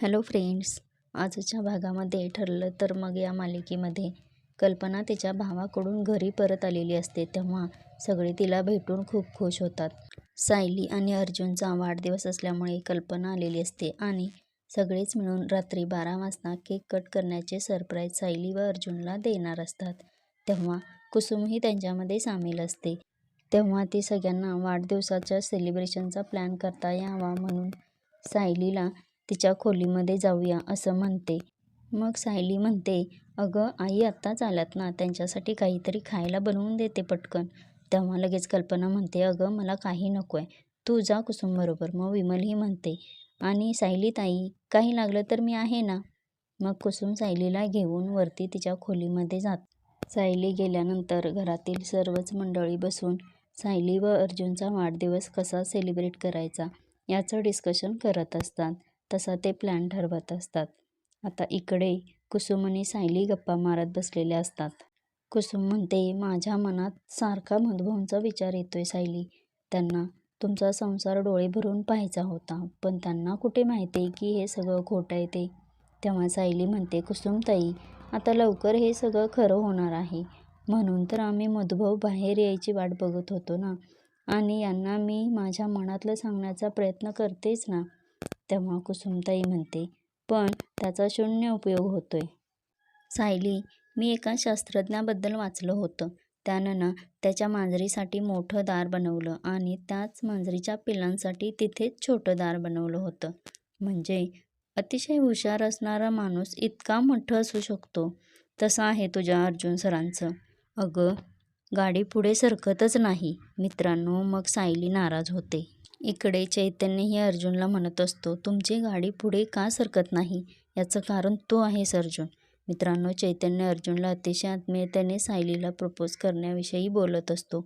Hello friends आजच्या भागामध्ये ठरलं तर मग या मालिकेमध्ये कल्पना तिच्या भावाकडून घरी परत आलेली असते तेव्हा सगळे तिला भेटून खूप खुश होतात. सायली आणि अर्जुनचा वाढदिवस असल्यामुळे कल्पना आलेली असते आणि सगळेच मिळून रात्री बारा वाजता केक कट करण्याचे सरप्राईज सायली व अर्जुनला देणार असतात. तेव्हा कुसुमही त्यांच्यामध्ये सामील असते. तेव्हा ती सगळ्यांना वाढदिवसाच्या सेलिब्रेशनचा प्लॅन करता यावा म्हणून सायलीला तिच्या खोलीमध्ये जाऊया असं म्हणते. मग सायली म्हणते अगं आई आत्ताच आल्यात ना त्यांच्यासाठी काहीतरी खायला बनवून देते पटकन. तेव्हा लगेच कल्पना म्हणते अगं मला काही नको आहे तू जा कुसुमबरोबर. मग विमलही म्हणते आणि सायली ताई काही लागलं तर मी आहे ना? मग कुसुम सायलीला घेऊन वरती तिच्या खोलीमध्ये जात. सायली गेल्यानंतर घरातील सर्वच मंडळी बसून सायली व अर्जुनचा वाढदिवस कसा सेलिब्रेट करायचा याचं डिस्कशन करत असतात. तसा ते प्लॅन ठरवत असतात. आता इकडे कुसुम आणि सायली गप्पा मारत बसलेल्या असतात. कुसुम म्हणते माझ्या मनात सारखा मधुभाऊंचा विचार येतोय सायली. त्यांना तुमचा संसार डोळे भरून पाहायचा होता पण त्यांना कुठे माहिती की हे सगळं खोटं आहे ते? तेव्हा सायली म्हणते कुसुमताई आता लवकर हे सगळं खरं होणार आहे. म्हणून तर आम्ही मधुभाऊ बाहेर यायची वाट बघत होतो ना. आणि यांना मी माझ्या मनातलं सांगण्याचा प्रयत्न करतेच ना. तेव्हा कुसुमताई म्हणते पण त्याचा शून्य उपयोग होतोय. सायली मी एका शास्त्रज्ञाबद्दल वाचलं होतं. त्यानं ना त्याच्या मांजरीसाठी मोठं दार बनवलं आणि त्याच मांजरीच्या पिल्लांसाठी तिथेच छोटं दार बनवलं होतं. म्हणजे अतिशय हुशार असणारा माणूस इतका मोठं असू शकतो. तसं आहे तुझ्या अर्जुन सरांचं. अगं गाडी पुढे सरकतच नाही. मित्रांनो मग सायली नाराज होते. इकडे चैतन्यही अर्जुनला म्हणत असतो तुमची गाडी पुढे का सरकत नाही? याचं कारण तो आहेस अर्जुन मित्रांनो चैतन्य अर्जुनला अतिशय आत्मीयतेने सायलीला प्रपोज करण्याविषयी बोलत असतो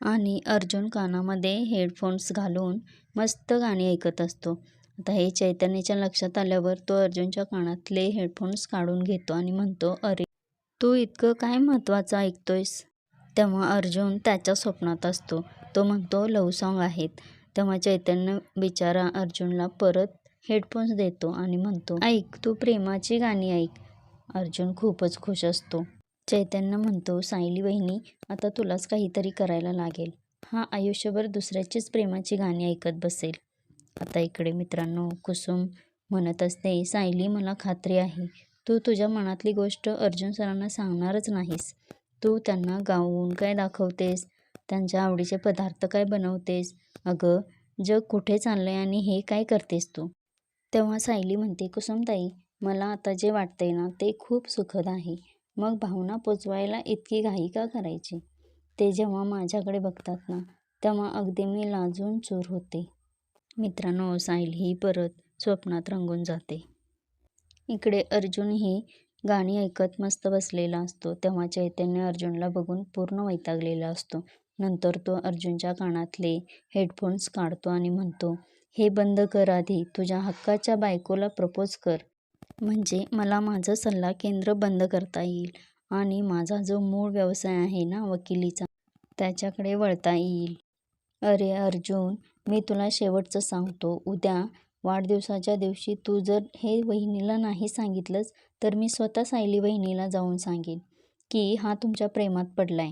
आणि अर्जुन कानामध्ये हेडफोन्स घालून मस्त गाणी ऐकत असतो. आता हे चैतन्याच्या लक्षात आल्यावर तो अर्जुनच्या कानातले हेडफोन्स काढून घेतो आणि म्हणतो अरे तू इतकं काय महत्त्वाचं ऐकतोयस? तेव्हा अर्जुन त्याच्या स्वप्नात असतो. तो म्हणतो लव सॉन्ग आहेत. तेव्हा चैतन्य बिचारा अर्जुनला परत हेडफोन्स देतो आणि म्हणतो ऐक तू प्रेमाची गाणी ऐक. अर्जुन खूपच खुश असतो. चैतन्य म्हणतो सायली वहिनी आता तुलाच काहीतरी करायला लागेल. हा आयुष्यभर दुसऱ्याचीच प्रेमाची गाणी ऐकत बसेल. आता इकडे मित्रांनो कुसुम म्हणत असते सायली मला खात्री आहे. तू तुझ्या मनातली गोष्ट अर्जुन सरांना सांगणारच नाहीस. तू त्यांना गाऊन काय दाखवतेस? त्यांच्या आवडीचे पदार्थ काय बनवतेस? अगं जग कुठे चाललं आहे आणि हे काय करतेस तू? तेव्हा सायली म्हणते कुसुमताई मला आता जे वाटतंय ना ते खूप सुखद आहे. मग भावना पोचवायला इतकी घाई का करायची ते जेव्हा माझ्याकडे बघतात ना तेव्हा अगदी मी लाजून चूर होते. मित्रांनो सायली ही परत स्वप्नात रंगून जाते. इकडे अर्जुनही गाणी ऐकत मस्त बसलेला असतो. तेव्हा चैतन्य अर्जुनला बघून पूर्ण वैतागलेला असतो. नंतर तो अर्जुनच्या कानातले हेडफोन्स काढतो आणि म्हणतो हे बंद कर आधी तुझ्या हक्काच्या बायकोला प्रपोज कर. म्हणजे मला माझं सल्ला केंद्र बंद करता येईल आणि माझा जो मूळ व्यवसाय आहे ना वकिलीचा त्याच्याकडे वळता येईल. अरे अर्जुन मी तुला शेवटचं सांगतो. उद्या वाढदिवसाच्या दिवशी तू जर हे वहिनीला नाही सांगितलंस तर मी स्वतः सायली वहिनीला जाऊन सांगेन की हा तुमच्या प्रेमात पडलाय.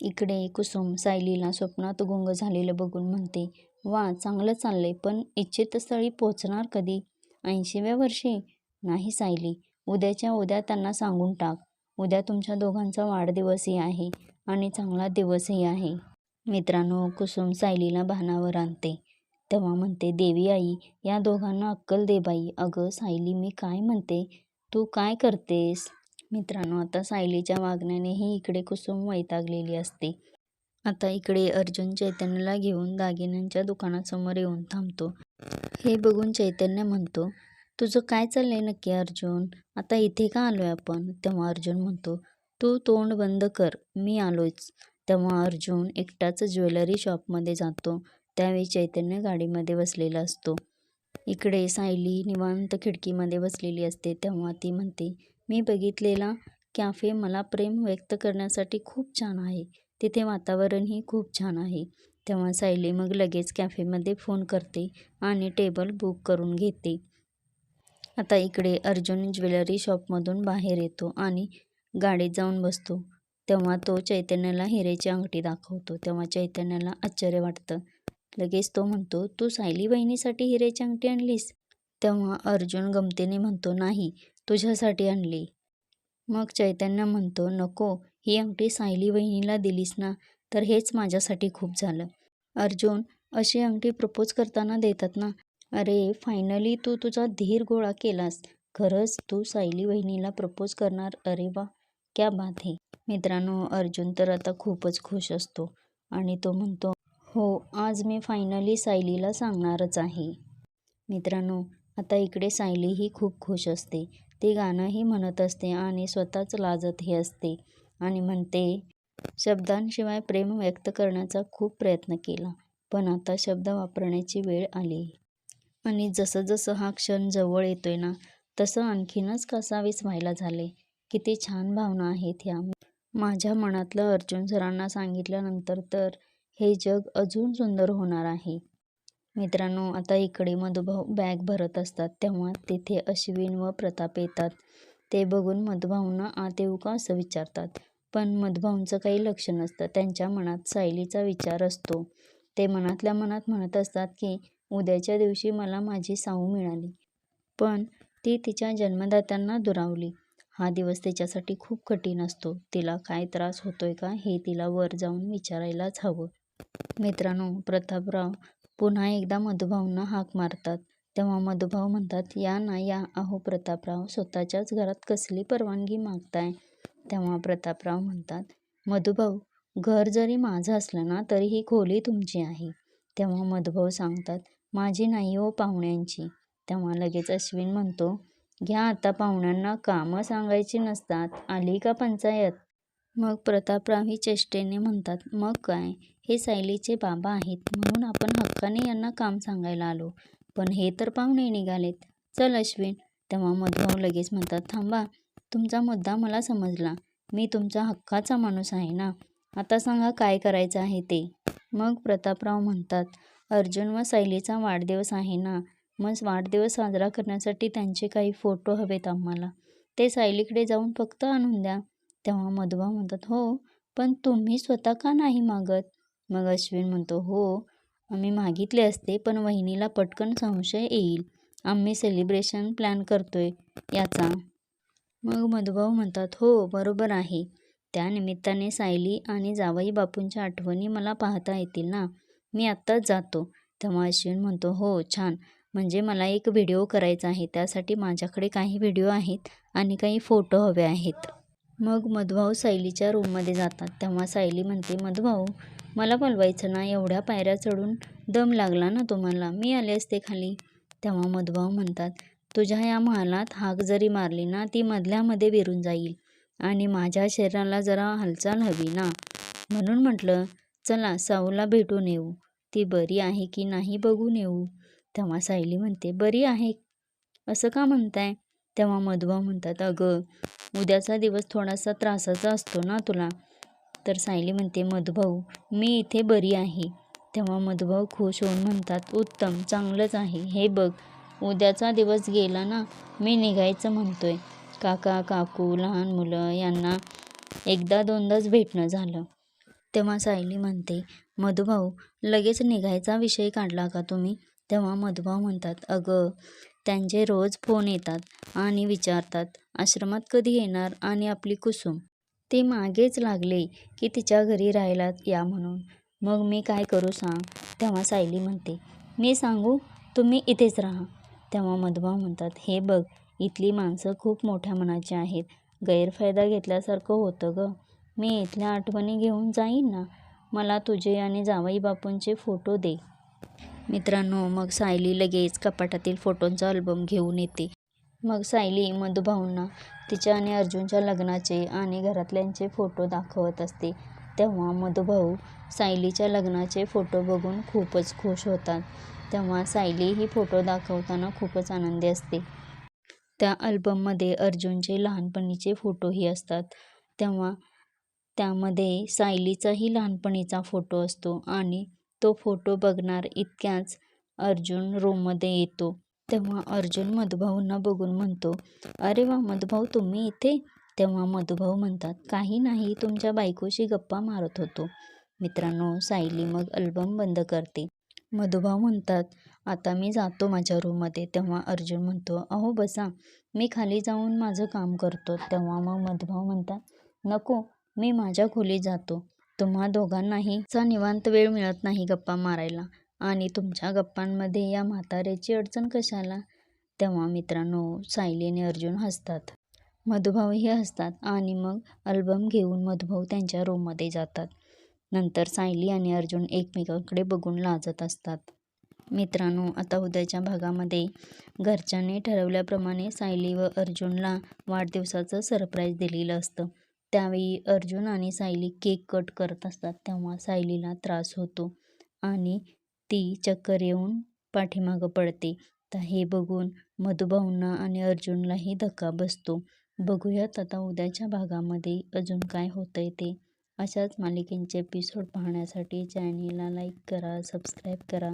इकडे कुसुम सायलीला स्वप्नात गुंग झालेलं बघून म्हणते वा चांगलं चाललंय पण इच्छित स्थळी पोचणार कधी? ऐंशीव्या वर्षी? नाही सायली उद्याच्या उद्या त्यांना सांगून टाक. उद्या तुमच्या दोघांचा वाढदिवसही आहे आणि चांगला दिवसही आहे. मित्रांनो कुसुम सायलीला भानावर आणते. तेव्हा म्हणते देवी आई या दोघांना अक्कल दे बाई अगं सायली मी काय म्हणते? तू काय करतेस? मित्रांनो आता सायलीच्या वागण्यानेही इकडे कुसुम वैतागलेली असते. आता इकडे अर्जुन चैतन्यला घेऊन दागिन्यांच्या दुकानासमोर येऊन थांबतो. हे बघून चैतन्य म्हणतो तुझं काय चाललंय नक्की अर्जुन? आता इथे का आलोय आपण? तेव्हा अर्जुन म्हणतो तू तोंड बंद कर मी आलोच तेव्हा अर्जुन एकटाच ज्वेलरी शॉपमध्ये जातो. त्यावेळी चैतन्य गाडीमध्ये बसलेला असतो. इकडे सायली निवांत खिडकीमध्ये बसलेली असते. तेव्हा ती म्हणते मी बघितलेला कॅफे मला प्रेम व्यक्त करण्यासाठी खूप छान आहे. तिथे वातावरणही खूप छान आहे. तेव्हा सायली मग लगेच कॅफेमध्ये फोन करते आणि टेबल बुक करून घेते. आता इकडे अर्जुन ज्वेलरी शॉपमधून बाहेर येतो आणि गाडीत जाऊन बसतो. तेव्हा तो चैतन्याला हिरेची अंगठी दाखवतो. तेव्हा चैतन्याला आश्चर्य वाटतं. लगेच तो म्हणतो तू सायली बहिणीसाठी हिरेची अंगठी आणलीस? तेव्हा अर्जुन गमतीने म्हणतो नाही. तुझ्यासाठी आणली. मग चैतन्य म्हणतो नको ही अंगठी सायली वहिनीला दिलीस ना तर हेच माझ्यासाठी खूप झालं. अर्जुन अशी अंगठी प्रपोज करताना देतात ना अरे फायनली तू तुझा धीर गोळा केलास. खरंच तू सायली वहिनीला प्रपोज करणार? अरे वा क्या बात आहे मित्रांनो अर्जुन तर आता खूपच खुश असतो आणि तो म्हणतो हो आज मी फायनली सायलीला सांगणारच आहे. मित्रांनो आता इकडे सायलीही खूप खुश असते. ती गाणंही म्हणत असते आणि स्वतःच लाजतही असते आणि म्हणते शब्दांशिवाय प्रेम व्यक्त करण्याचा खूप प्रयत्न केला पण आता शब्द वापरण्याची वेळ आली. आणि जसं जसं हा क्षण जवळ येतोय ना तसं आणखीनच कसावीस व्हायला झाले. किती छान भावना आहेत ह्या. माझ्या मनातलं अर्जुन सरांना सांगितल्यानंतर तर हे जग अजून सुंदर होणार आहे. मित्रांनो आता इकडे मधुभाऊ बॅग भरत असतात. तेव्हा तिथे अश्विन व प्रताप येतात. ते बघून मधुभाऊंना आत येऊ का असं विचारतात. पण मधुभाऊंचं काही लक्ष नसतं. त्यांच्या मनात सायलीचा विचार असतो. ते मनातल्या मनात म्हणत असतात की उद्याच्या दिवशी मला माझी साऊ मिळाली. पण ती तिच्या जन्मदात्यांना दुरावली. हा दिवस तिच्यासाठी खूप कठीण असतो. तिला काय त्रास होतोय का हे तिला वर जाऊन विचारायलाच हवं. मित्रांनो प्रतापराव पुन्हा एकदा मधुभाऊंना हाक मारतात. तेव्हा मधुभाऊ म्हणतात या ना या. अहो प्रतापराव स्वतःच्याच घरात कसली परवानगी मागताय? तेव्हा प्रतापराव म्हणतात मधुभाऊ घर जरी माझं असलं ना तरी ही खोली तुमची आहे. तेव्हा मधुभाऊ सांगतात माझी नाही हो पाहुण्यांची. तेव्हा लगेच अश्विन म्हणतो घ्या आता पाहुण्यांना कामं सांगायची नसतात. आली का पंचायत? मग प्रतापराव ही चेष्टेने म्हणतात मग काय? हे सायलीचे बाबा आहेत म्हणून आपण हक्काने यांना काम सांगायला आलो. पण हे तर पाहुणे निघालेत. चल अश्विन तेव्हा मधुभाऊ लगेच म्हणतात थांबा तुमचा मुद्दा मला समजला. मी तुमचा हक्काचा माणूस आहे ना? आता सांगा काय करायचं आहे ते. मग प्रतापराव म्हणतात अर्जुन व सायलीचा वाढदिवस आहे ना? मग वाढदिवस साजरा करण्यासाठी त्यांचे काही फोटो हवेत आम्हाला. ते सायलीकडे जाऊन फक्त आणून द्या. तेव्हा मधुबा म्हणतात हो पण तुम्ही स्वतः का नाही मागत? मग अश्विन म्हणतो हो आम्ही मागितले असते पण वहिनीला पटकन संशय येईल. आम्ही सेलिब्रेशन प्लॅन करतोय याचा. मग मधुभाऊ म्हणतात हो बरोबर आहे. त्यानिमित्ताने सायली आणि जावई बापूंच्या आठवणी मला पाहता येतील ना? मी आत्ताच जातो. तेव्हा अश्विन म्हणतो हो छान. म्हणजे मला एक व्हिडिओ करायचा आहे. त्यासाठी माझ्याकडे काही व्हिडिओ आहेत आणि काही फोटो हवे आहेत. मग मधुभाऊ सायलीच्या रूममध्ये जातात. तेव्हा सायली म्हणते मधुभाऊ मला बोलवायचं ना एवढ्या पायऱ्या चढून दम लागला ना तुम्हाला. मी आले असते खाली. तेव्हा मधुभाऊ म्हणतात तुझ्या या महालात हाक जरी मारली ना ती मधल्यामध्ये विरून जाईल आणि माझ्या शरीराला जरा हालचाल हवी ना. म्हणून म्हटलं चला साऊला भेटून येऊ. ती बरी आहे की नाही बघून येऊ. तेव्हा सायली म्हणते बरी आहे. असं का म्हणताय? तेव्हा मधुभाऊ म्हणतात अगं उद्याचा दिवस थोडासा त्रासाचा असतो ना तुला. तर सायली म्हणते मधुभाऊ मी इथे बरी आहे. तेव्हा मधुभाऊ खुश होऊन म्हणतात उत्तम चांगलंच आहे. हे बघ उद्याचा दिवस गेला ना मी निघायचं म्हणतोय. काका काकू लहान मुलं यांना एकदा दोनदाच भेटणं झालं. तेव्हा सायली म्हणते मधुभाऊ लगेच निघायचा विषय काढला का तुम्ही? तेव्हा मधुभाऊ म्हणतात अगं त्यांचे रोज फोन येतात आणि विचारतात आश्रमात कधी येणार आणि आपली कुसुम? ते मागेच लागले की तिच्या घरी राहायला या म्हणून. मग मी काय करू सांग तेव्हा सायली म्हणते मी सांगू? तुम्ही इथेच राहा तेव्हा मधुभाऊ म्हणतात हे बघ इथली माणसं खूप मोठ्या मनाची आहेत. गैरफायदा घेतल्यासारखं होतं ग. मी इथल्या आठवणी घेऊन जाईन ना? मला तुझे आणि जावई बापूंचे फोटो दे. मित्रांनो मग सायली लगेच कपाटातील फोटोंचा अल्बम घेऊन येते. मग सायली मधुभाऊंना तिच्या आणि अर्जुनच्या लग्नाचे आणि घरातल्यांचे फोटो दाखवत असते. तेव्हा मधुभाऊ सायलीच्या लग्नाचे फोटो बघून खूपच खुश होतात. तेव्हा सायली ही फोटो दाखवताना खूपच आनंदी असते. त्या अल्बममध्ये अर्जुनचे लहानपणीचे फोटोही असतात. तेव्हा त्यामध्ये सायलीचाही लहानपणीचा फोटो असतो आणि तो फोटो बघणार इतक्याच अर्जुन रूममध्ये येतो. तेव्हा अर्जुन मधुभाऊंना बघून म्हणतो अरे वा मधुभाऊ तुम्ही इथे? तेव्हा मधुभाऊ म्हणतात काही नाही तुमच्या बायकोशी गप्पा मारत होतो. मित्रांनो सायली मग अल्बम बंद करते. मधुभाऊ म्हणतात आता मी जातो माझ्या रूममध्ये तेव्हा अर्जुन म्हणतो अहो बसा. मी खाली जाऊन माझं काम करतो. तेव्हा मग मधुभाऊ म्हणतात नको मी माझ्या खोली जातो. तुम्हा दोघांनाही चा निवांत वेळ मिळत नाही गप्पा मारायला. आणि तुमच्या गप्पांमध्ये या म्हाताऱ्याची अडचण कशाला? तेव्हा मित्रांनो सायली आणि अर्जुन हसतात. मधुभाऊही हसतात आणि मग अल्बम घेऊन मधुभाऊ त्यांच्या रूममध्ये जातात. नंतर सायली आणि अर्जुन एकमेकांकडे बघून लाजत असतात. मित्रांनो आता उद्याच्या भागामध्ये घरच्यांनी ठरवल्याप्रमाणे सायली व अर्जुनला वाढदिवसाचं सरप्राईज दिलेलं असतं. त्यावेळी अर्जुन आणि सायली केक कट करत असतात तेव्हा सायलीला त्रास होतो आणि ती चक्कर येऊन पाठीमागं पडते. तर हे बघून मधुभाऊंना आणि अर्जुनलाही धक्का बसतो. बघूयात आता उद्याच्या भागामध्ये अजून काय होतंय ते. अशाच मालिकेंचे एपिसोड पाहण्यासाठी चॅनेलला लाईक करा सबस्क्राईब करा.